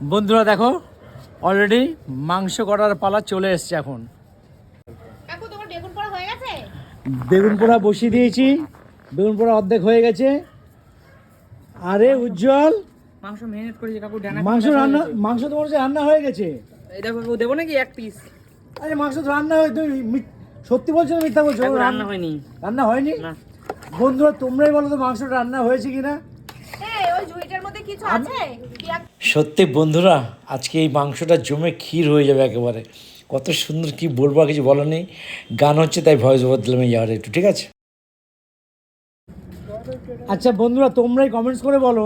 বন্ধুরা দেখো অলরেডি মাংস করার পালা চলে এসছে এখন। বেগুন পোড়া গেছে? বেগুন পোড়া বসিয়ে দিয়েছি বেগুন পোড়া অর্ধেক হয়ে গেছে। আরে উজ্জ্বল! মাংস মেরিনেট করেছি কাকু মাংস রান্না মাংস তোমার হচ্ছে রান্না হয়ে গেছে? এই দেখো কাকু দেবো নাকি এক পিস আরে মাংস তো রান্না হয়ে তুমি সত্যি বলছো না মিথ্যা বলছো? রান্না হয়নি। রান্না হয়নি? বন্ধুরা তোমরাই বলো তো মাংসটা রান্না হয়েছে কিনা। ওই ঝুড়িটার মধ্যে কিছু আছে? সত্যি বন্ধুরা আজকে এই মাংসটা জমে ক্ষীর হয়ে যাবে একেবারে। কত সুন্দর কি বলব আর কিছু বলার নেই। গান হচ্ছে তাই ভয়েস ওভার দিলাম এই একটু ঠিক আছে? আচ্ছা বন্ধুরা তোমরাই কমেন্টস করে বলো।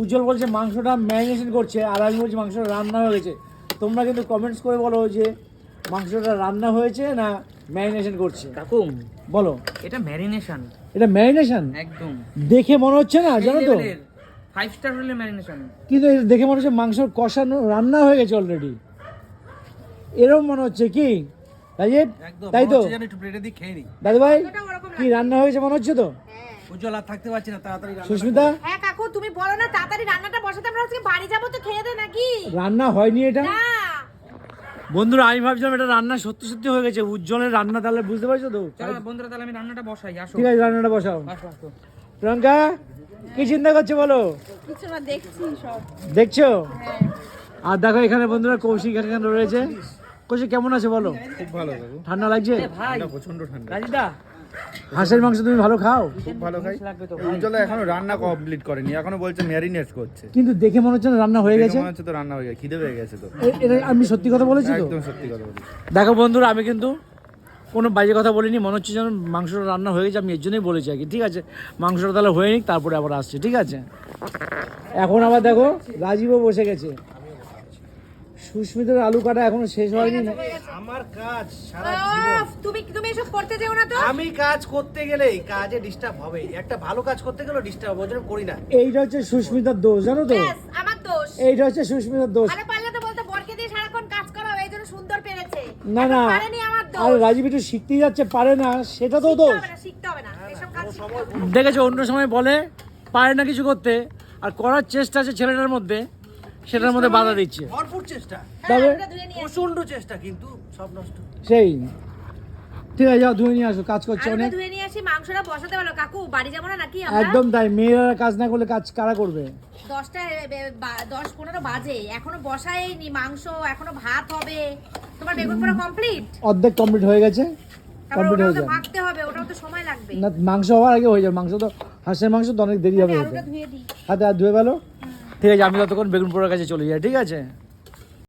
উজ্জ্বল বলছে মাংসটা ম্যারিনেশন করছে আর আমি বলছি মাংসটা রান্না হয়ে গেছে। তোমরা কিন্তু কমেন্টস করে বলো যে মাংসটা রান্না হয়েছে না ম্যারিনেশন করছে? কাকু বলো। এটা ম্যারিনেশন এটা ম্যারিনেশন একদম। দেখে মনে হচ্ছে না জানো তো? ফাইভ স্টার হলে ম্যারিনেশন কিন্তু দেখে মনে হচ্ছে মাংস কষানো রান্না হয়ে গেছে অলরেডি এরকম মনে হচ্ছে কি? রাজীব তাই তো? দাদু ভাই কি রান্না হয়েছে মনে হচ্ছে তো? উজ্জ্বল আর থাকতে পারছি না তাড়াতাড়ি সুস্মিতা? হ্যাঁ কাকু তুমি বলো না তাড়াতাড়ি রান্নাটা বসাতে আমরা আজকে বাড়ি যাব তো খেয়ে দে নাকি? রান্না হয়নি এটা? না। বন্ধুরা আমি ভাবছিলাম এটা রান্না সত্যি সত্যি হয়ে গেছে। উজ্জ্বলের রান্না তাহলে বুঝতে পারছ তো? চলো বন্ধুরা তাহলে আমি রান্নাটা বসাই আসো। ঠিক আছে রান্নাটা বসাও। প্রিয়াঙ্কা? কি চিন্তা করছ বলো? কিছু না দেখছি সব। দেখছ? আর দেখো এখানে বন্ধুরা কৌশিক এখানে রয়েছে। কৌশিক কেমন আছে বলো? খুব ভালো ঠান্ডা লাগছে? প্রচণ্ড ঠান্ডা হাঁসের মাংস তুমি ভালো খাও? খুব ভালো খাই। লাগবে তো এখনও রান্না কমপ্লিট করেনি। এখনও বলছে ম্যারিনেট করছে। কিন্তু দেখে মনে হচ্ছে না রান্না হয়ে গেছে। মনে হচ্ছে তো রান্না হয়ে গেছে। খিদে পেয়ে গেছে তো। এটা আমি সত্যি কথা বলেছি তো? একদম সত্যি কথা বলি দেখো বন্ধুরা আমি কিন্তু কোনো বাজে কথা বলিনি মনে হচ্ছে যেন মাংসটা রান্না হয়ে গেছে আমি এর জন্যই বলেছি আর কি ঠিক আছে? মাংসটা তাহলে হয়ে নিক তারপরে আবার আসছে ঠিক আছে? এখন আবার দেখো রাজীবও বসে গেছে। সুস্মিতার আলু কাটা এখনও শেষ হয়নি। না আমার কাজ সারা উফ, তুমি তুমি এসব করতে যেও না তো? আমি কাজ করতে গেলে কাজে ডিস্টার্ব হবে। একটা ভালো কাজ করতে গেলে ডিস্টার্ব হবে করি না। এইটা হচ্ছে সুস্মিতার দোষ জানো তো? আমার দোষ। এইটা হচ্ছে সুস্মিতার দোষ। আরে পারলে তো বলতে বরকে দিয়ে সারাক্ষণ কাজ করো এই জন্য সুন্দর পেরেছে। না না। পারেনি আর রাজীব একটু শিখতেই যাচ্ছে পারে না সেটা তো শিখতে দোষ। শিখতে হবে না। এসব কাজ শিখতে হবে। না। দেখেছ অন্য সময় বলে পারে না কিছু করতে আর করার চেষ্টা আছে ছেলেটার মধ্যে সেটার মধ্যে বাধা দিচ্ছে। ভরপুর চেষ্টা। হ্যাঁ, তবে-। প্রচণ্ড চেষ্টা কিন্তু সব নষ্ট। সেই। ঠিক আছে যাও ধুয়ে নিয়ে আসো কাজ করছে অনেক। ধুয়ে নিয়ে আসি মাংসটা বসাতে পারো। কাকু বাড়ি যাব না নাকি আমরা? একদম তাই মেয়েরা কাজ না করলে কাজ কারা করবে? দশটা দশ পনেরো বাজে। এখনও বসায়নি মাংস এখনও ভাত হবে। তোমার বেগুন পোড়া কমপ্লিট অর্ধেক কমপ্লিট হয়ে গেছে। কমপ্লিট হয়ে যাবে মাখতে হবে ওটাও তো সময় লাগবে। না মাংস হওয়ার আগে হয়ে যাবে। মাংস তো হাঁসের মাংস তো অনেক দেরি হবে হতে আর ধুয়ে গেলো ঠিক আছে আমি ততক্ষণ বেগুন পোড়ার কাছে চলে যাই ঠিক আছে?